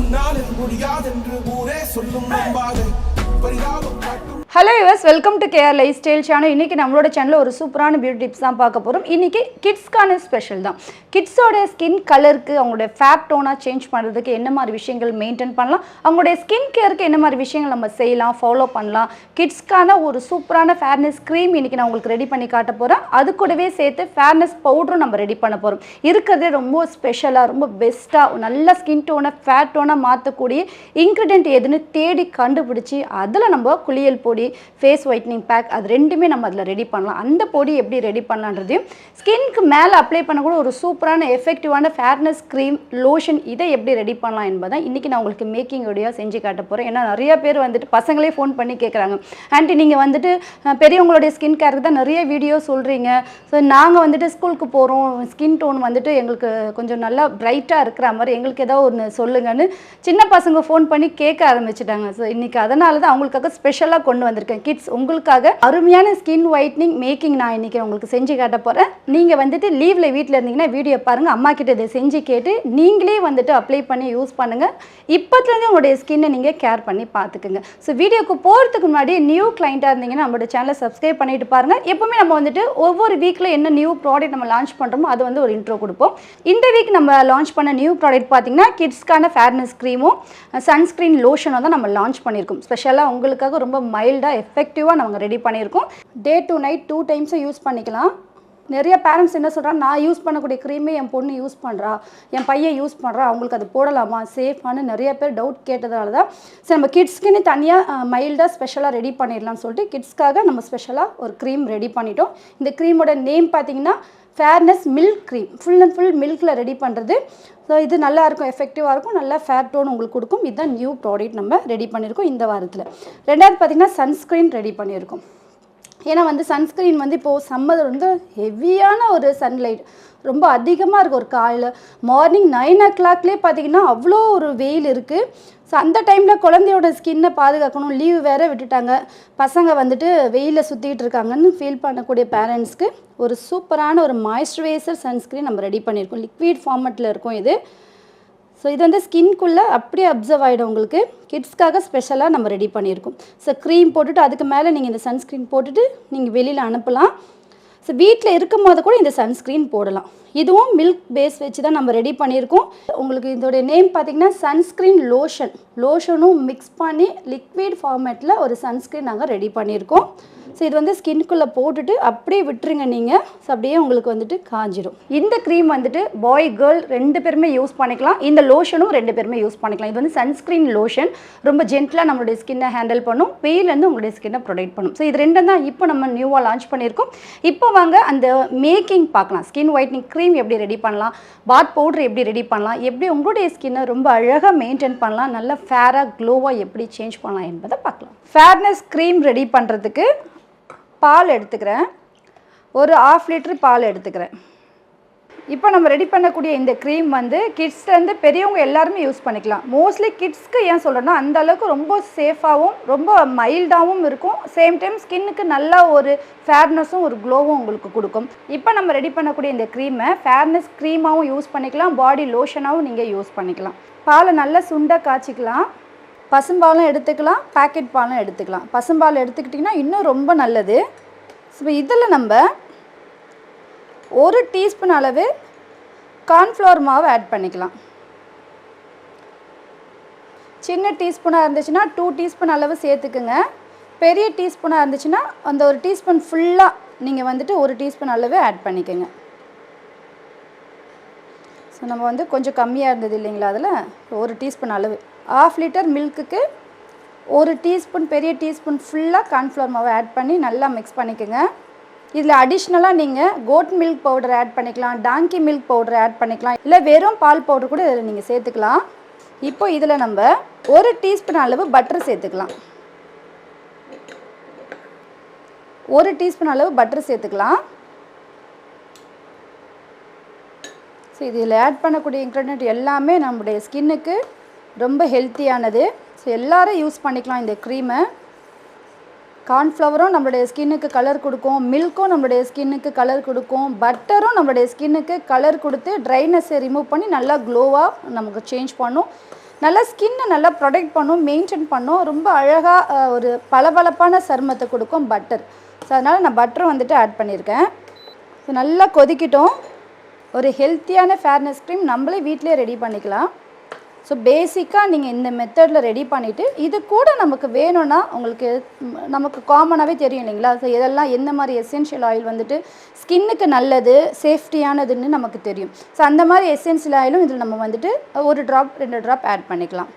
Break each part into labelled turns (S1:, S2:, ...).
S1: உன்னால் இது முடியாதென்று ஊரே சொல்லும் நம்பாது பரிதாபம் காட்டும்.
S2: Hello yours welcome to KR life style channel இன்றைக்கி நம்மளோட சேனலில் ஒரு சூப்பரான பியூட்டி டிப்ஸ் தான் பார்க்க போகிறோம் இன்றைக்கி கிட்ஸ்க்கான ஸ்பெஷல் தான். கிட்ஸோட ஸ்கின் கலருக்கு அவங்களுடைய ஃபேப் டோனாக சேஞ்ச் பண்ணுறதுக்கு என்ன மாதிரி விஷயங்கள் மெயின்டைன் பண்ணலாம்? அவங்களுடைய ஸ்கின் கேருக்கு என்ன மாதிரி விஷயங்கள் நம்ம செய்யலாம் ஃபாலோ பண்ணலாம்? கிட்ஸ்க்கான ஒரு சூப்பரான ஃபேர்னஸ் க்ரீம் இன்றைக்கி நான் உங்களுக்கு ரெடி பண்ணி காட்ட போகிறேன் அது கூடவே சேர்த்து ஃபேர்னஸ் பவுடரும் நம்ம ரெடி பண்ண போகிறோம் இருக்கிறதே ரொம்ப ஸ்பெஷலாக ரொம்ப பெஸ்ட்டாக நல்ல ஸ்கின் டோனை ஃபேட் டோனாக மாற்றக்கூடிய இன்க்ரீடியன்ட் எதுன்னு தேடி கண்டுபிடிச்சி அதில் நம்ம குளியல் பொடி ஃபேஸ் ஒயிட்னிங் பேக் அது ரெண்டுமே நம்ம அதில் ரெடி பண்ணலாம். அந்த பொடி எப்படி ரெடி பண்ணலான்றதையும் ஸ்கின்க்கு மேலே அப்ளை பண்ணக்கூட ஒரு சூப்பரான எஃபெக்டிவான ஃபேர்னஸ் க்ரீம் லோஷன் இதை எப்படி ரெடி பண்ணலாம் என்பதை இன்றைக்கி நான் உங்களுக்கு மேக்கிங் வீடியோ செஞ்சு காட்ட போகிறேன் ஏன்னா நிறைய பேர் வந்துட்டு பசங்களே ஃபோன் பண்ணி கேட்குறாங்க ஆண்டி நீங்கள் வந்துட்டு பெரியவங்களுடைய ஸ்கின் கேருக்கு தான் நிறைய வீடியோ சொல்கிறீங்க ஸோ நாங்கள் வந்துட்டு ஸ்கூலுக்கு போகிறோம் ஸ்கின் டோன் வந்துட்டு எங்களுக்கு கொஞ்சம் நல்லா பிரைட்டாக இருக்கிற மாதிரி எங்களுக்கு ஏதோ ஒன்று சொல்லுங்கன்னு சின்ன பசங்க ஃபோன் பண்ணி கேட்க ஆரம்பிச்சிட்டாங்க. ஸோ இன்றைக்கி அதனால தான் அவங்களுக்காக ஸ்பெஷலாக கொண்டு வந்திருக்கேன். கிட்ஸ் உங்களுக்காக அருமையான ஸ்கின் ஒயிட்னிங் மேக்கிங் நான் இன்றைக்கி உங்களுக்கு செஞ்சு காட்ட போகிறேன் நீங்கள் வந்துட்டு லீவில் வீட்டில் இருந்தீங்கன்னா வீடியோ பாருங்கள் அம்மா கிட்ட இதை செஞ்சு கேட்டு நீங்களே வந்துட்டு அப்ளை பண்ணி யூஸ் பண்ணுங்கள் இப்போத்துலேருந்து உங்களுடைய ஸ்கின்னை நீங்கள் கேர் பண்ணி பார்த்துக்குங்க. ஸோ வீடியோக்கு போகிறதுக்கு முன்னாடி நியூ கிளைண்ட்டாக இருந்தீங்கன்னா நம்மளோட சேனலை சப்ஸ்கிரைப் பண்ணிட்டு பாருங்கள் எப்பவுமே நம்ம வந்துட்டு ஒவ்வொரு வீக்கில் என்ன நியூ ப்ராடக்ட் நம்ம லான்ச் பண்ணுறோமோ அது வந்து ஒரு இன்ட்ரோ கொடுப்போம். இந்த வீக் நம்ம லான்ச் பண்ண நியூ ப்ராடக்ட் பார்த்தீங்கன்னா கிட்ஸ்க்கான ஃபேர்னஸ் க்ரீமும் சன்ஸ்க்ரீன் லோஷனும் தான் நம்ம லான்ச் பண்ணியிருக்கோம். ஸ்பெஷலாக உங்களுக்காக ரொம்ப மைல்டாக எஃபெக்டிவாக நாங்கள் ரெடி பண்ணியிருக்கோம். டே டு நைட் டூ டைம்ஸும் யூஸ் பண்ணிக்கலாம். நிறைய பேரண்ட்ஸ் என்ன சொல்கிறாங்க நான் யூஸ் பண்ணக்கூடிய க்ரீமே என் பொண்ணு யூஸ் பண்ணுறா என் பையன் யூஸ் பண்ணுறா அவங்களுக்கு அது போடலாமா? சேஃபானு நிறைய பேர் டவுட் கேட்டதால தான். சரி நம்ம கிட்ஸ்க்குன்னு தனியாக மைல்டாக ஸ்பெஷலாக ரெடி பண்ணிடலாம்னு சொல்லிட்டு கிட்ஸ்க்காக நம்ம ஸ்பெஷலாக ஒரு க்ரீம் ரெடி பண்ணிட்டோம். இந்த க்ரீமோட நேம் பார்த்தீங்கன்னா fairness milk cream full and full மில்கில் ready பண்ணுறது ஸோ இது நல்லா இருக்கும் எஃபெக்டிவாக இருக்கும் நல்லா ஃபேர் டோன் உங்களுக்கு கொடுக்கும். இதுதான் நியூ ப்ராடக்ட் நம்ம ரெடி பண்ணியிருக்கோம் இந்த வாரத்தில். ரெண்டாவது பார்த்தீங்கன்னா சன்ஸ்க்ரீன் ரெடி பண்ணியிருக்கோம் ஏன்னா வந்து சன்ஸ்க்ரீன் வந்து இப்போது சம்மர் வந்து ஹெவியான ஒரு சன்லைட் ரொம்ப அதிகமாக இருக்குது ஒரு காலையில். மார்னிங் நைன் ஓ கிளாக்லேயே பார்த்தீங்கன்னா அவ்வளோ ஒரு வெயில் இருக்குது ஸோ அந்த டைமில் குழந்தையோட ஸ்கின்னை பாதுகாக்கணும். லீவ் வேறு விட்டுட்டாங்க. பசங்க வந்துட்டு வெயிலில் சுற்றிக்கிட்டு இருக்காங்கன்னு ஃபீல் பண்ணக்கூடிய பேரண்ட்ஸ்க்கு ஒரு சூப்பரான ஒரு மாய்ஸ்சரைசர் சன்ஸ்க்ரீன் நம்ம ரெடி பண்ணியிருக்கோம் லிக்விட் ஃபார்மட்டில் இருக்கும் இது. ஸோ இது வந்து ஸ்கின்குள்ளே அப்படியே அப்சர்வ் ஆகிடும் உங்களுக்கு. கிட்ஸ்க்காக ஸ்பெஷலாக நம்ம ரெடி பண்ணியிருக்கோம் ஸோ க்ரீம் போட்டுட்டு அதுக்கு மேலே நீங்கள் இந்த சன்ஸ்க்ரீன் போட்டுட்டு நீங்கள் வெளியில் அனுப்பலாம். ஸோ வீட்டில் இருக்கும் போது கூட இந்த சன்ஸ்க்ரீன் போடலாம். இதுவும் மில்க் பேஸ் வச்சு தான் நம்ம ரெடி பண்ணியிருக்கோம். உங்களுக்கு இதோடைய நேம் பார்த்தீங்கன்னா சன்ஸ்க்ரீன் லோஷன் லோஷனும் மிக்ஸ் பண்ணி லிக்விட் ஃபார்மேட்டில் ஒரு சன்ஸ்க்ரீன் நாங்கள் ரெடி பண்ணியிருக்கோம். ஸோ இது வந்து ஸ்கின்குள்ளே போட்டுட்டு அப்படியே விட்டுருங்க நீங்கள் ஸோ அப்படியே உங்களுக்கு வந்துட்டு காஞ்சிடும் இந்த க்ரீம் வந்துட்டு பாய் கேர்ள் ரெண்டு பேருமே யூஸ் பண்ணிக்கலாம். இந்த லோஷனும் ரெண்டு பேருமே யூஸ் பண்ணிக்கலாம். இது வந்து சன்ஸ்க்ரீன் லோஷன் ரொம்ப ஜென்டலாக நம்மளுடைய ஸ்கின்னை ஹேண்டில் பண்ணும். வெயிலேருந்து உங்களுடைய ஸ்கின்னை ப்ரொடெக்ட் பண்ணும். ஸோ இது ரெண்டும் தான் இப்போ நம்ம நியூவாக லான்ச் பண்ணியிருக்கோம். இப்போ வாங்க அந்த மேக்கிங் பார்க்கலாம். ஸ்கின் ஒயிட்னிங் க்ரீம் எப்படி ரெடி பண்ணலாம்? பாத் பவுடர் எப்படி ரெடி பண்ணலாம்? எப்படி உங்களுடைய ஸ்கின்னை ரொம்ப அழகாக மெயின்டைன் பண்ணலாம்? நல்ல ஃபேராக க்ளோவாக எப்படி சேஞ்ச் பண்ணலாம் என்பதை பார்க்கலாம். ஃபேர்னஸ் க்ரீம் ரெடி பண்ணுறதுக்கு பால் எடுத்துக்கிறேன். ஒரு ஆஃப் லிட்ரு பால் எடுத்துக்கிறேன். இப்போ நம்ம ரெடி பண்ணக்கூடிய இந்த க்ரீம் வந்து கிட்ஸ்லேருந்து பெரியவங்க எல்லாருமே யூஸ் பண்ணிக்கலாம். மோஸ்ட்லி கிட்ஸ்க்கு ஏன் சொல்கிறேன்னா அந்த அளவுக்கு ரொம்ப சேஃபாகவும் ரொம்ப மைல்டாகவும் இருக்கும். சேம் டைம் ஸ்கின்னுக்கு நல்ல ஒரு ஃபேர்னஸும் ஒரு க்ளோவும் உங்களுக்கு கொடுக்கும். இப்போ நம்ம ரெடி பண்ணக்கூடிய இந்த க்ரீமை ஃபேர்னஸ் க்ரீமாகவும் யூஸ் பண்ணிக்கலாம். பாடி லோஷனாகவும் நீங்கள் யூஸ் பண்ணிக்கலாம். பாலை நல்லா சுண்டாக காய்ச்சிக்கலாம். பசும்பாலும் எடுத்துக்கலாம் பேக்கெட் பாலும் எடுத்துக்கலாம். பசும்பால் எடுத்துக்கிட்டிங்கன்னா இன்னும் ரொம்ப நல்லது. ஸோ இதில் நம்ம ஒரு டீஸ்பூன் அளவு கார்ன்ஃப்ளவர் மாவு ஆட் பண்ணிக்கலாம். சின்ன டீஸ்பூனாக இருந்துச்சுன்னா டூ டீஸ்பூன் அளவு சேர்த்துக்குங்க. பெரிய டீஸ்பூனாக இருந்துச்சுன்னா அந்த ஒரு டீஸ்பூன் ஃபுல்லாக நீங்கள் வந்துட்டு ஒரு டீஸ்பூன் அளவு ஆட் பண்ணிக்கோங்க. ஸோ நம்ம வந்து கொஞ்சம் கம்மியாக இருந்தது இல்லைங்களா அதில்? ஒரு டீஸ்பூன் அளவு. ஆஃப் லிட்டர் மில்க்குக்கு ஒரு டீஸ்பூன் பெரிய டீஸ்பூன் ஃபுல்லாக கார்ன்ஃப்ளவர் மாவு ஆட் பண்ணி நல்லா மிக்ஸ் பண்ணிக்கோங்க. இதில் அடிஷ்னலாக நீங்கள் கோட் மில்க் பவுடர் ஆட் பண்ணிக்கலாம் டாங்கி மில்க் பவுடர் ஆட் பண்ணிக்கலாம் இல்லை வெறும் பால் பவுடர் கூட இதில் நீங்கள் சேர்த்துக்கலாம். இப்போ இதில் நம்ம ஒரு டீஸ்பூன் அளவு பட்டர் சேர்த்துக்கலாம். ஒரு டீஸ்பூன் அளவு பட்டர் சேர்த்துக்கலாம். ஸோ இதில் ஆட் பண்ணக்கூடிய இன்க்ரீடியன்ட் எல்லாமே நம்முடைய ஸ்கின்னுக்கு ரொம்ப ஹெல்த்தியானது ஸோ எல்லோரும் யூஸ் பண்ணிக்கலாம் இந்த க்ரீமை கார்ன்ஃப்ளவரும் நம்மளுடைய ஸ்கின்னுக்கு கலர் கொடுக்கும். மில்க்கும் நம்மளுடைய ஸ்கின்னுக்கு கலர் கொடுக்கும். பட்டரும் நம்மளுடைய ஸ்கின்னுக்கு கலர் கொடுத்து ட்ரைனஸை ரிமூவ் பண்ணி நல்லா க்ளோவாக நமக்கு சேஞ்ச் பண்ணும். நல்லா ஸ்கின்னை நல்லா ப்ரொடெக்ட் பண்ணும் மெயின்டைன் பண்ணும். ரொம்ப அழகாக ஒரு பளபளப்பான சருமத்தை கொடுக்கும் பட்டர் ஸோ அதனால் நான் பட்டரும் வந்துட்டு ஆட் பண்ணியிருக்கேன். ஸோ நல்லா கொதிக்கிட்டோம். ஒரு ஹெல்த்தியான ஃபேர்னஸ் க்ரீம் நம்மளே வீட்டிலே ரெடி பண்ணிக்கலாம். ஸோ பேசிக்காக நீங்கள் இந்த மெத்தடில் ரெடி பண்ணிவிட்டு இது கூட நமக்கு வேணும்னா உங்களுக்கு நமக்கு காமனாகவே தெரியும் இல்லைங்களா? ஸோ இதெல்லாம் எந்த மாதிரி எசென்ஷியல் ஆயில் வந்துட்டு ஸ்கின்னுக்கு நல்லது சேஃப்டியானதுன்னு நமக்கு தெரியும். ஸோ அந்த மாதிரி எசென்ஷியல் ஆயிலும் இதில் நம்ம வந்துட்டு ஒரு ட்ராப் ரெண்டு ட்ராப் ஆட் பண்ணிக்கலாம்.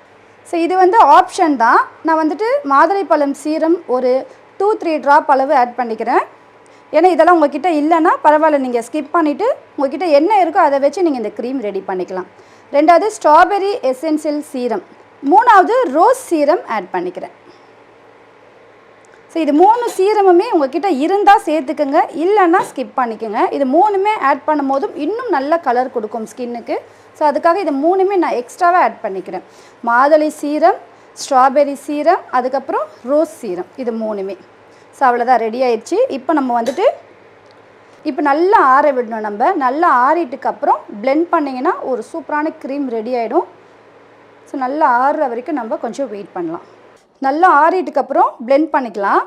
S2: ஸோ இது வந்து ஆப்ஷன் தான். நான் வந்துட்டு மாதுளைப்பழம் சீரம் ஒரு டூ த்ரீ ட்ராப் அளவு ஆட் பண்ணிக்கிறேன். ஏன்னா இதெல்லாம் உங்ககிட்ட இல்லைன்னா பரவாயில்ல. நீங்கள் ஸ்கிப் பண்ணிவிட்டு உங்ககிட்ட என்ன இருக்கோ அதை வச்சு நீங்கள் இந்த க்ரீம் ரெடி பண்ணிக்கலாம். ரெண்டாவது ஸ்ட்ராபெரி எசென்சியல் சீரம் மூணாவது ரோஸ் சீரம் ஆட் பண்ணிக்கிறேன். ஸோ இது மூணு சீரமுமே உங்ககிட்ட இருந்தால் சேர்த்துக்குங்க. இல்லைன்னா ஸ்கிப் பண்ணிக்கோங்க. இது மூணுமே ஆட் பண்ணும் போதும் இன்னும் நல்ல கலர் கொடுக்கும் ஸ்கின்னுக்கு ஸோ அதுக்காக இது மூணுமே நான் எக்ஸ்ட்ராவாக ஆட் பண்ணிக்கிறேன். மாதுளை சீரம் ஸ்ட்ராபெரி சீரம் அதுக்கப்புறம் ரோஸ் சீரம் இது மூணுமே. ஸோ அவ்வளோதான் ரெடி ஆயிடுச்சு. இப்போ நம்ம வந்துட்டு இப்போ நல்லா ஆற விடணும் நம்ம. நல்லா ஆறிட்டுக்கு அப்புறம் பிளெண்ட் பண்ணிங்கன்னா ஒரு சூப்பரான க்ரீம் ரெடி ஆகிடும் ஸோ நல்லா ஆறுற வரைக்கும் நம்ம கொஞ்சம் வெயிட் பண்ணலாம். நல்லா ஆறிட்டுக்கு அப்புறம் பிளெண்ட் பண்ணிக்கலாம்.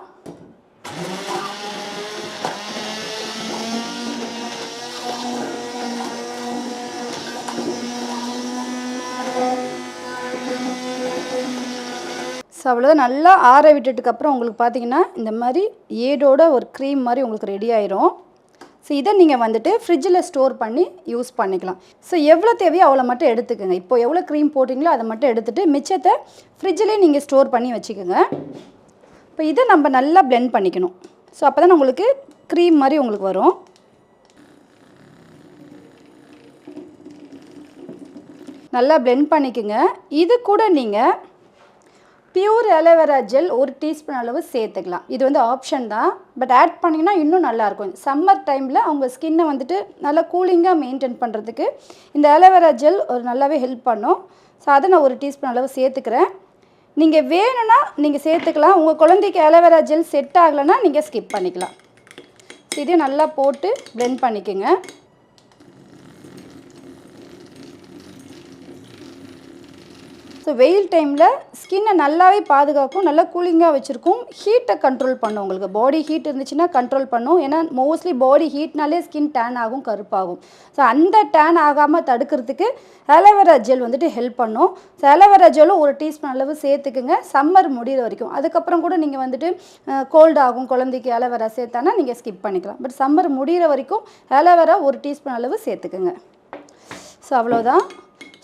S2: ஸோ அவ்வளோதான் நல்லா ஆற விட்டுட்டுக்கு அப்புறம் உங்களுக்கு பார்த்தீங்கன்னா இந்த மாதிரி ஏடோட ஒரு க்ரீம் மாதிரி உங்களுக்கு ரெடி ஆயிரும். ஸோ இதை நீங்கள் வந்துட்டு ஃப்ரிட்ஜில் ஸ்டோர் பண்ணி யூஸ் பண்ணிக்கலாம். ஸோ எவ்வளோ தேவையோ அவ்வளோ மட்டும் எடுத்துக்கோங்க. இப்போ எவ்வளோ க்ரீம் போட்டிங்களோ அதை மட்டும் எடுத்துகிட்டு மிச்சத்தை ஃப்ரிட்ஜிலே நீங்கள் ஸ்டோர் பண்ணி வச்சுக்கோங்க. இப்போ இதை நம்ம நல்லா பிளெண்ட் பண்ணிக்கணும். ஸோ அப்போ தான் உங்களுக்கு க்ரீம் மாதிரி உங்களுக்கு வரும். நல்லா blend பண்ணிக்கோங்க. இது கூட நீங்கள் பியூர் அலோவேரா ஜெல் ஒரு டீஸ்பூன் அளவு சேர்த்துக்கலாம். இது வந்து ஆப்ஷன் தான். பட் ஆட் பண்ணிங்கன்னா இன்னும் நல்லாயிருக்கும் சம்மர் டைமில் அவங்க ஸ்கின்னை வந்துட்டு நல்லா கூலிங்காக மெயின்டைன் பண்ணுறதுக்கு இந்த அலோவேரா ஜெல் ஒரு நல்லாவே ஹெல்ப் பண்ணும். ஸோ அதை நான் ஒரு டீஸ்பூன் அளவு சேர்த்துக்கிறேன். நீங்கள் வேணும்னா நீங்கள் சேர்த்துக்கலாம். உங்கள் குழந்தைக்கு அலோவேரா ஜெல் செட் ஆகலைன்னா நீங்கள் ஸ்கிப் பண்ணிக்கலாம். இதையும் நல்லா போட்டு ப்ளெண்ட் பண்ணிக்கோங்க. ஸோ வெயில் டைமில் ஸ்கின்னை நல்லாவே பாதுகாக்கும் நல்லா கூலிங்காக வச்சுருக்கும். ஹீட்டை கண்ட்ரோல் பண்ணும் உங்களுக்கு. பாடி ஹீட் இருந்துச்சுன்னா கண்ட்ரோல் பண்ணும். ஏன்னா மோஸ்ட்லி பாடி ஹீட்னாலே ஸ்கின் டேன் ஆகும் கருப்பாகும். ஸோ அந்த டேன் ஆகாமல் தடுக்கிறதுக்கு அலோவேரா ஜெல் வந்துட்டு ஹெல்ப் பண்ணும். ஸோ அலோவேரா ஜெல்லும் ஒரு டீஸ்பூன் அளவு சேர்த்துக்குங்க. சம்மர் முடிகிற வரைக்கும். அதுக்கப்புறம் கூட நீங்கள் வந்துட்டு கோல்டு ஆகும் குழந்தைக்கு அலோவேரா சேர்த்தானா நீங்கள் ஸ்கிப் பண்ணிக்கலாம். பட் சம்மர் முடிகிற வரைக்கும் அலோவேரா ஒரு டீஸ்பூன் அளவு சேர்த்துக்குங்க. ஸோ அவ்வளோதான்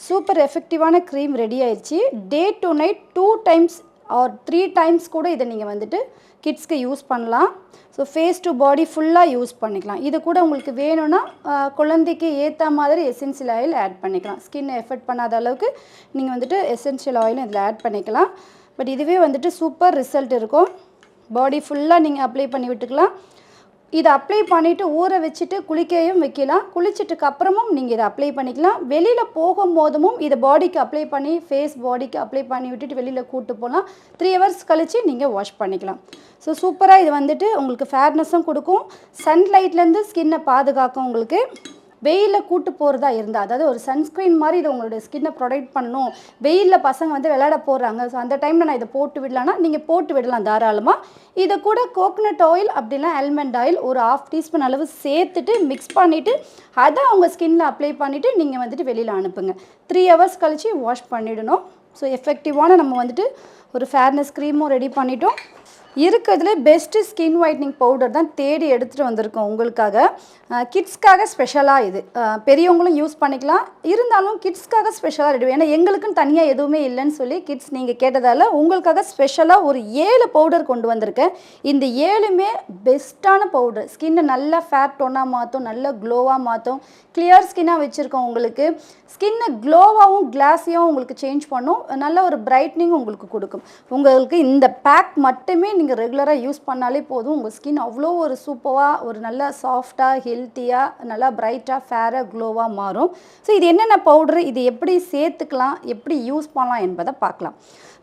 S2: சூப்பர் எஃபெக்டிவான க்ரீம் ரெடி ஆயிடுச்சு day to night two times or three times கூட இதை நீங்கள் வந்துட்டு கிட்ஸ்க்கு யூஸ் பண்ணலாம். ஸோ ஃபேஸ் டு பாடி ஃபுல்லாக யூஸ் பண்ணிக்கலாம். இது கூட உங்களுக்கு வேணும்னா குழந்தைக்கு ஏற்ற மாதிரி எசென்சியல் ஆயில் ஆட் பண்ணிக்கலாம். ஸ்கின் எஃபெக்ட் பண்ணாத அளவுக்கு நீங்கள் வந்துட்டு எசென்ஷியல் ஆயிலும் இதில் ஆட் பண்ணிக்கலாம். பட் இதுவே வந்துட்டு சூப்பர் ரிசல்ட் இருக்கும். பாடி ஃபுல்லாக நீங்கள் அப்ளை பண்ணி விட்டுக்கலாம். இதை அப்ளை பண்ணிவிட்டு ஊற வச்சுட்டு குளிக்கவும் வைக்கலாம். குளிச்சிட்டுக்கு அப்புறமும் நீங்கள் இதை அப்ளை பண்ணிக்கலாம். வெளியில் போகும்போதும் இதை பாடிக்கு அப்ளை பண்ணி ஃபேஸ் பாடிக்கு அப்ளை பண்ணி விட்டுட்டு வெளியில் கூட்டு போகலாம். த்ரீ ஹவர்ஸ் கழித்து நீங்கள் வாஷ் பண்ணிக்கலாம். ஸோ சூப்பராக இது வந்துட்டு உங்களுக்கு ஃபேர்னஸும் கொடுக்கும். சன்லைட்லேருந்து ஸ்கின்னை பாதுகாக்கும் உங்களுக்கு. வெயிலில் கூட்டு போகிறதா இருந்தால் அதாவது ஒரு சன்ஸ்க்ரீன் மாதிரி இதை உங்களுடைய ஸ்கின்னை ப்ரொடெக்ட் பண்ணணும். வெயிலில் பசங்க வந்து விளையாட போடுறாங்க ஸோ அந்த டைமில் நான் இதை போட்டு விடலான்னா நீங்கள் போட்டு விடலாம் தாராளமாக இதை கூட கோகனட் ஆயில் அப்படிலாம் ஆல்மண்ட் ஆயில் ஒரு ஆஃப் டீஸ்பூன் அளவு சேர்த்துட்டு மிக்ஸ் பண்ணிவிட்டு அதை அவங்க ஸ்கின்னில் அப்ளை பண்ணிவிட்டு நீங்கள் வந்துட்டு வெளியில் அனுப்புங்க. த்ரீ ஹவர்ஸ் கழித்து வாஷ் பண்ணிடணும். ஸோ எஃபெக்டிவான நம்ம வந்துட்டு ஒரு ஃபேர்னஸ் க்ரீமும் ரெடி பண்ணிட்டோம். இருக்கிறதுல பெஸ்ட்டு ஸ்கின் ஒயிட்னிங் பவுடர் தான் தேடி எடுத்துகிட்டு வந்திருக்கோம் உங்களுக்காக. கிட்ஸ்க்காக ஸ்பெஷலாக இது. பெரியவங்களும் யூஸ் பண்ணிக்கலாம். இருந்தாலும் கிட்ஸ்க்காக ஸ்பெஷலாக ரெடி ஏன்னா எங்களுக்குன்னு தனியாக எதுவுமே இல்லைன்னு சொல்லி கிட்ஸ் நீங்கள் கேட்டதால் உங்களுக்காக ஸ்பெஷலாக ஒரு ஏழு பவுடர் கொண்டு வந்திருக்கேன் இந்த ஏழுமே பெஸ்ட்டான பவுடர் ஸ்கின்னை நல்லா ஃபேட் டோனாக மாற்றும் நல்லா க்ளோவாக மாற்றும் கிளியர் ஸ்கின்னாக வச்சுருக்கோம் உங்களுக்கு. ஸ்கின்னை க்ளோவாகவும் கிளாஸியாகவும் உங்களுக்கு சேஞ்ச் பண்ணும். நல்ல ஒரு பிரைட்னிங் உங்களுக்கு கொடுக்கும். உங்களுக்கு இந்த பேக் மட்டுமே நீங்கள் ரெகுலராக யூஸ் பண்ணாலே போதும். உங்கள் ஸ்கின் அவ்வளோ ஒரு சூப்பராக ஒரு நல்ல சாஃப்டாக ஹெல்த்தியாக நல்லா பிரைட்டாக ஃபேராக க்ளோவாக மாறும். ஸோ இது என்னென்ன பவுடர் இது எப்படி சேர்த்துக்கலாம்? எப்படி யூஸ் பண்ணலாம் என்பதை பார்க்கலாம்.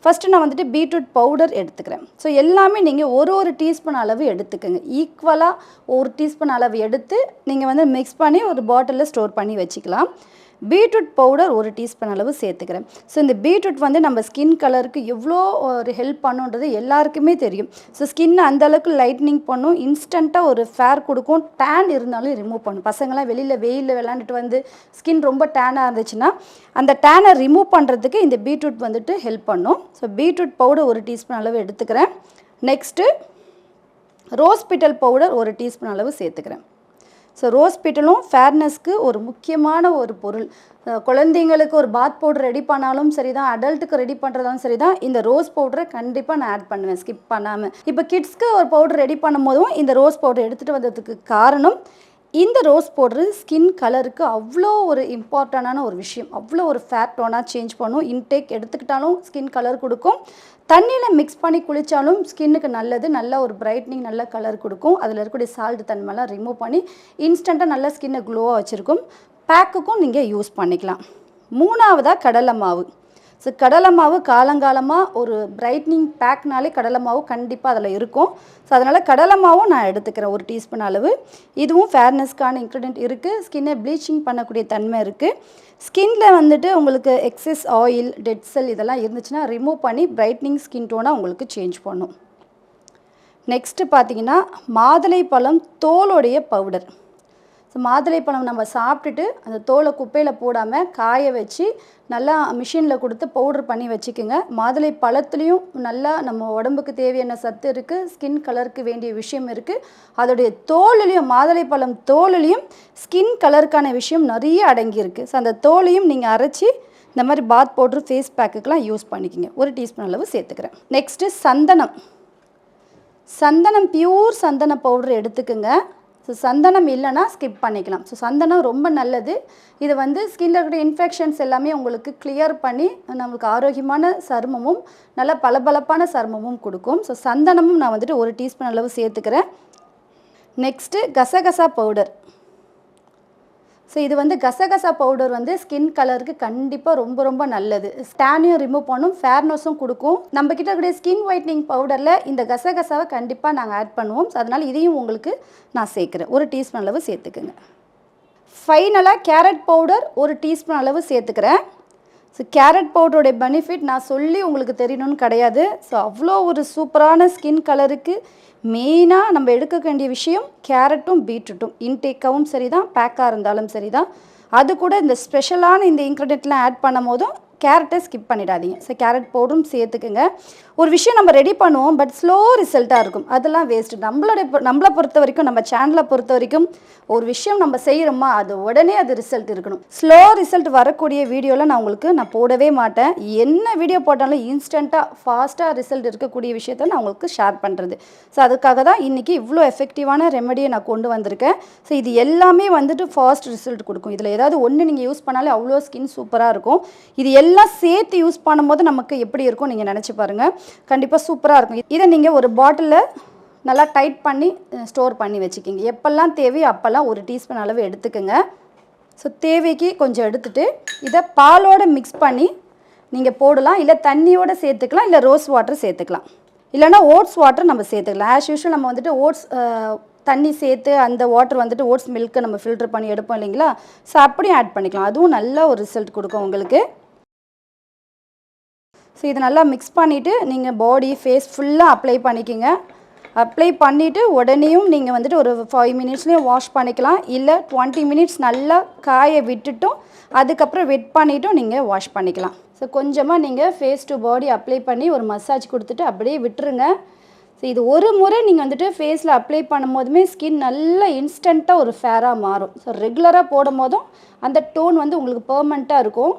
S2: ஃபஸ்ட்டு நான் வந்துட்டு பீட்ரூட் பவுடர் எடுத்துக்கிறேன். ஸோ எல்லாமே நீங்கள் ஒரு ஒரு டீஸ்பூன் அளவு எடுத்துக்கோங்க. ஈக்குவலாக ஒரு டீஸ்பூன் அளவு எடுத்து நீங்கள் வந்து மிக்ஸ் பண்ணி ஒரு பாட்டிலில் ஸ்டோர் பண்ணி வச்சுக்கலாம். பீட்ரூட் பவுடர் ஒரு டீஸ்பூன் அளவு சேர்த்துக்கிறேன். ஸோ இந்த பீட்ரூட் வந்து நம்ம ஸ்கின் கலருக்கு எவ்வளோ ஒரு ஹெல்ப் பண்ணுன்றது எல்லாருக்குமே தெரியும். ஸோ ஸ்கின் அந்த அளவுக்கு லைட்னிங் பண்ணும். இன்ஸ்டண்ட்டாக ஒரு ஃபேர் கொடுக்கும். டேன் இருந்தாலும் ரிமூவ் பண்ணும். பசங்களாம் வெளியில் வெயிலில் விளாண்டுட்டு வந்து ஸ்கின் ரொம்ப டேனாக இருந்துச்சுன்னா அந்த டேனை ரிமூவ் பண்ணுறதுக்கு இந்த பீட்ரூட் வந்துட்டு ஹெல்ப் பண்ணும். ஸோ பீட்ரூட் பவுடர் ஒரு டீஸ்பூன் அளவு எடுத்துக்கிறேன். நெக்ஸ்ட்டு ரோஸ் பிட்டல் பவுடர் ஒரு டீஸ்பூன் அளவு சேர்த்துக்கிறேன். ஸோ ரோஸ் பீட்டலும் ஃபேர்னஸ்க்கு ஒரு முக்கியமான ஒரு பொருள். குழந்தைங்களுக்கு ஒரு பாத் பவுடர் ரெடி பண்ணாலும் சரி தான் அடல்ட்டுக்கு ரெடி பண்ணுறதாலும் சரி தான் இந்த ரோஸ் பவுடரை கண்டிப்பாக நான் ஆட் பண்ணுவேன் ஸ்கிப் பண்ணாமல் இப்போ கிட்ஸ்க்கு ஒரு பவுடர் ரெடி பண்ணும் போதும் இந்த ரோஸ் பவுடர் எடுத்துகிட்டு வந்ததுக்கு காரணம் இந்த ரோஸ் போடுறது ஸ்கின் கலருக்கு அவ்வளோ ஒரு இம்பார்ட்டண்டான ஒரு விஷயம். அவ்வளோ ஒரு ஃபேட் டோனாக சேஞ்ச் பண்ணும். இன்டேக் எடுத்துக்கிட்டாலும் ஸ்கின் கலர் கொடுக்கும். தண்ணியில் மிக்ஸ் பண்ணி குளித்தாலும் ஸ்கின்னுக்கு நல்லது. நல்ல ஒரு பிரைட்னிங் நல்ல கலர் கொடுக்கும். அதில் இருக்கக்கூடிய சால்ட் தன்மைலாம் ரிமூவ் பண்ணி இன்ஸ்டண்ட்டாக நல்ல ஸ்கின்னை க்ளோவாக வச்சுருக்கும். பேக்குக்கும் நீங்கள் யூஸ் பண்ணிக்கலாம். மூணாவதாக கடலை மாவு. ஸோ கடலை மாவு காலங்காலமாக ஒரு பிரைட்னிங் பேக்னாலே கடலை மாவு கண்டிப்பாக அதில் இருக்கும். ஸோ அதனால் கடலை மாவும் நான் எடுத்துக்கிறேன் ஒரு டீஸ்பூன் அளவு. இதுவும் ஃபேர்னஸ்க்கான இன்க்ரீடியன்ட் இருக்குது ஸ்கின்னை ப்ளீச்சிங் பண்ணக்கூடிய தன்மை இருக்குது ஸ்கின்ல வந்துட்டு உங்களுக்கு எக்ஸஸ் ஆயில் டெட் செல் இதெல்லாம் இருந்துச்சுன்னா ரிமூவ் பண்ணி பிரைட்னிங் ஸ்கின் டோனாக உங்களுக்கு சேஞ்ச் பண்ணும். நெக்ஸ்ட்டு பார்த்தீங்கன்னா மாதுளை பழம் தோலுடைய பவுடர் ஸோ மாதுளை பழம் நம்ம சாப்பிட்டுட்டு அந்த தோலை குப்பையில் போடாமல் காய வச்சு நல்லா மிஷினில் கொடுத்து பவுடர் பண்ணி வச்சுக்கோங்க. மாதுளை பழத்துலேயும் நல்லா நம்ம உடம்புக்கு தேவையான சத்து இருக்குது ஸ்கின் கலருக்கு வேண்டிய விஷயம் இருக்குது அதோடைய தோலுலேயும் மாதுளை பழம் தோலுலேயும் ஸ்கின் கலருக்கான விஷயம் நிறைய அடங்கியிருக்கு ஸோ அந்த தோலையும் நீங்கள் அரைச்சி இந்த மாதிரி பாத் பவுட்ரு ஃபேஸ் பேக்குக்கெலாம் யூஸ் பண்ணிக்கிங்க. ஒரு டீஸ்பூன் அளவு சேர்த்துக்கிறேன். நெக்ஸ்ட்டு சந்தனம். சந்தனம் பியூர் சந்தன பவுடர் எடுத்துக்கோங்க. ஸோ சந்தனம் இல்லைன்னா ஸ்கிப் பண்ணிக்கலாம். ஸோ சந்தனம் ரொம்ப நல்லது. இது வந்து ஸ்கின்ல இருக்கிற இன்ஃபெக்ஷன்ஸ் எல்லாமே உங்களுக்கு கிளியர் பண்ணி நம்மளுக்கு ஆரோக்கியமான சருமமும் நல்ல பளபளப்பான சருமமும் கொடுக்கும். ஸோ சந்தனமும் நான் வந்துட்டு ஒரு டீஸ்பூன் அளவு சேர்த்துக்கிறேன். நெக்ஸ்ட்டு கசகசா பவுடர் ஸோ இது வந்து கசகசா பவுடர் வந்து ஸ்கின் கலருக்கு கண்டிப்பாக ரொம்ப ரொம்ப நல்லது. ஸ்டானையும் ரிமூவ் பண்ணும் ஃபேர்னஸும் கொடுக்கும். நம்ம கிட்ட இருக்கக்கூடிய ஸ்கின் ஒயிட்னிங் பவுடரில் இந்த கசகசாவை கண்டிப்பாக நாங்கள் ஆட் பண்ணுவோம். ஸோ அதனால் இதையும் உங்களுக்கு நான் சேர்க்குறேன். ஒரு டீஸ்பூன் அளவு சேர்த்துக்குங்க. ஃபைனலாக கேரட் பவுடர் ஒரு டீஸ்பூன் அளவு சேர்த்துக்கிறேன். ஸோ கேரட் பவுடருடைய பெனிஃபிட் நான் சொல்லி உங்களுக்கு தெரியணும்னு கிடையாது. ஸோ அவ்வளோ ஒரு சூப்பரான ஸ்கின் கலருக்கு மெயினாக நம்ம எடுக்க வேண்டிய விஷயம் கேரட்டும் பீட்ரூட்டும் இன்டேக்காவும் சரி தான் பேக்காக இருந்தாலும் சரி தான் அது கூட இந்த ஸ்பெஷலான இந்த இன்க்ரீடியன்ட்லாம் ஆட் பண்ணும் போதும் கேரட்டை ஸ்கிப் பண்ணிடாதீங்க. ஸோ கேரட் பவுடரும் சேர்த்துக்குங்க. ஒரு விஷயம் நம்ம ரெடி பண்ணுவோம் பட் ஸ்லோ ரிசல்ட்டாக இருக்கும். அதெல்லாம் வேஸ்ட்டு நம்மளோட நம்மளை பொறுத்த வரைக்கும் நம்ம சேனலை பொறுத்த வரைக்கும் ஒரு விஷயம் நம்ம செய்கிறோமா அது உடனே அது ரிசல்ட் இருக்கணும். ஸ்லோ ரிசல்ட் வரக்கூடிய வீடியோவில் நான் உங்களுக்கு நான் போடவே மாட்டேன். என்ன வீடியோ போட்டாலும் இன்ஸ்டண்ட்டாக ஃபாஸ்ட்டாக ரிசல்ட் இருக்கக்கூடிய விஷயத்த நான் உங்களுக்கு ஷேர் பண்ணுறது ஸோ அதுக்காக தான் இன்றைக்கி இவ்வளோ எஃபெக்டிவான ரெமடியை நான் கொண்டு வந்திருக்கேன். ஸோ இது எல்லாமே வந்துட்டு ஃபாஸ்ட் ரிசல்ட் கொடுக்கும். இதில் ஏதாவது ஒன்று நீங்கள் யூஸ் பண்ணாலே அவ்வளோ ஸ்கின் சூப்பராக இருக்கும். இது எல்லாம் சேர்த்து யூஸ் பண்ணும்போது நமக்கு எப்படி இருக்கும் நீங்கள் நினச்சி பாருங்கள் கண்டிப்பாக சூப்பராக இருக்கும். இதை நீங்கள் ஒரு பாட்டிலில் நல்லா டைட் பண்ணி ஸ்டோர் பண்ணி வச்சுக்கிங்க. எப்போல்லாம் தேவையோ அப்போல்லாம் ஒரு டீஸ்பூன் அளவு எடுத்துக்கோங்க. ஸோ தேவைக்கு கொஞ்சம் எடுத்துகிட்டு இதை பாலோட மிக்ஸ் பண்ணி நீங்கள் போடலாம். இல்லை தண்ணியோட சேர்த்துக்கலாம் இல்லை ரோஸ் வாட்டர் சேர்த்துக்கலாம். இல்லைன்னா ஓட்ஸ் வாட்டர் நம்ம சேர்த்துக்கலாம். ஆஸ் யூஷுவல் நம்ம வந்துட்டு ஓட்ஸ் தண்ணி சேர்த்து அந்த வாட்டர் வந்துட்டு ஓட்ஸ் மில்க்கை நம்ம ஃபில்டர் பண்ணி எடுப்போம் இல்லைங்களா? ஸோ அப்படியும் ஆட் பண்ணிக்கலாம். அதுவும் நல்ல ஒரு ரிசல்ட் கொடுக்கும் உங்களுக்கு. ஸோ இது நல்லா மிக்ஸ் பண்ணிவிட்டு நீங்கள் பாடி ஃபேஸ் ஃபுல்லாக அப்ளை பண்ணிக்கிங்க. அப்ளை பண்ணிவிட்டு உடனேயும் நீங்கள் வந்துட்டு ஒரு ஃபைவ் மினிட்ஸ்லேயும் வாஷ் பண்ணிக்கலாம். இல்லை டுவெண்ட்டி மினிட்ஸ் நல்லா காய விட்டுட்டும் அதுக்கப்புறம் வெட் பண்ணிவிட்டும் நீங்கள் வாஷ் பண்ணிக்கலாம். ஸோ கொஞ்சமாக நீங்கள் ஃபேஸ் டு பாடி அப்ளை பண்ணி ஒரு மசாஜ் கொடுத்துட்டு அப்படியே விட்டுருங்க. ஸோ இது ஒரு முறை நீங்கள் வந்துட்டு ஃபேஸில் அப்ளை பண்ணும் போதுமே ஸ்கின் நல்லா இன்ஸ்டண்ட்டாக ஒரு ஃபேராக மாறும். ஸோ ரெகுலராக போடும் போதும் அந்த டோன் வந்து உங்களுக்கு பெர்மனெண்ட்டாக இருக்கும்.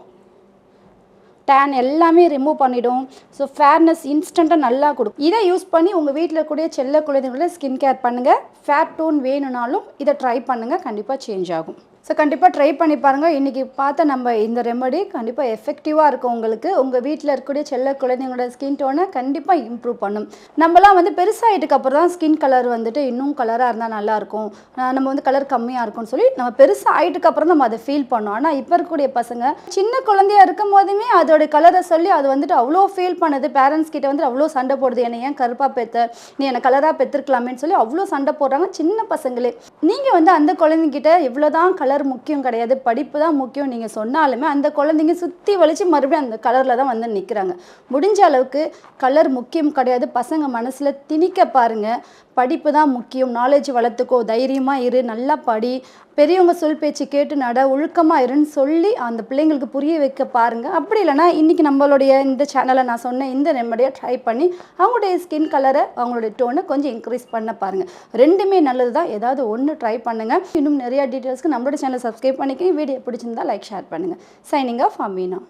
S2: டேன் எல்லாமே ரிமூவ் பண்ணிடும். ஸோ ஃபேர்னஸ் இன்ஸ்டண்ட்டாக நல்லா கொடுக்கும். இதை யூஸ் பண்ணி உங்கள் வீட்டில் கூடிய செல்ல குழந்தைங்கள ஸ்கின் கேர் பண்ணுங்கள் ஃபேட் டோன் வேணும்னாலும் இதை ட்ரை பண்ணுங்கள் கண்டிப்பாக சேஞ்ச் ஆகும். ஸோ கண்டிப்பாக ட்ரை பண்ணி பாருங்கள் இன்றைக்கி பார்த்த நம்ம இந்த ரெமடி கண்டிப்பாக எஃபெக்டிவாக இருக்கும் உங்களுக்கு. உங்கள் வீட்டில் இருக்கக்கூடிய செல்ல குழந்தைங்களோட ஸ்கின் டோனை கண்டிப்பாக இம்ப்ரூவ் பண்ணும். நம்மலாம் வந்து பெருசாகிட்டுக்கு அப்புறம் தான் ஸ்கின் கலர் வந்துட்டு இன்னும் கலராக இருந்தால் நல்லாயிருக்கும் நம்ம வந்து கலர் கம்மியாக இருக்கும்னு சொல்லி நம்ம பெருசாக ஆகிட்டுக்கு அப்புறம் நம்ம அதை ஃபீல் பண்ணோம். ஆனால் இப்போ இருக்கக்கூடிய பசங்க சின்ன குழந்தையா இருக்கும் போதுமே அதோட கலரை சொல்லி அது வந்துட்டு அவ்வளோ ஃபீல் பண்ணுது. பேரண்ட்ஸ் கிட்ட வந்து அவ்வளோ சண்டை போடுது. என்னை ஏன் கருப்பாக பெற்ற நீ என்னை கலராக பெற்றுருக்கலாமேன்னு சொல்லி அவ்வளோ சண்டை போடுறாங்க சின்ன பசங்களே. நீங்கள் வந்து அந்த குழந்தைங்கிட்ட எவ்வளோ தான் கலர் கலர் முக்கியம் கிடையாது. படிப்பு தான் முக்கியம் நீங்கள் சொன்னாலுமே அந்த குழந்தைங்க சுற்றி வலிச்சு மறுபடியும் அந்த கலரில் தான் வந்து நிற்கிறாங்க முடிஞ்ச அளவுக்கு கலர் முக்கியம் கிடையாது. பசங்க மனசில் திணிக்க பாருங்கள் படிப்பு தான் முக்கியம். நாலேஜ் வளர்த்துக்கோ தைரியமாக இரு நல்லா படி. பெரியவங்க சொல் பேச்சு கேட்டு நட ஒழுக்கமாக இருன்னு சொல்லி அந்த பிள்ளைங்களுக்கு புரிய வைக்க பாருங்கள் அப்படி இல்லைன்னா இன்றைக்கி நம்மளுடைய இந்த சேனலை நான் சொன்ன இந்த ரெமடியை ட்ரை பண்ணி அவங்களுடைய ஸ்கின் கலரை அவங்களுடைய டோனை கொஞ்சம் இன்க்ரீஸ் பண்ண பாருங்கள் ரெண்டுமே நல்லது தான் ஏதாவது ஒன்று ட்ரை பண்ணுங்கள் இன்னும் நிறைய டீட்டெயில்ஸ்க்கு நம்மளோட சேனலை சப்ஸ்கிரைப் பண்ணிக்கி வீடியோ பிடிச்சிருந்தா லைக் ஷேர் பண்ணுங்கள் சைனிங் ஆஃப் அமீனா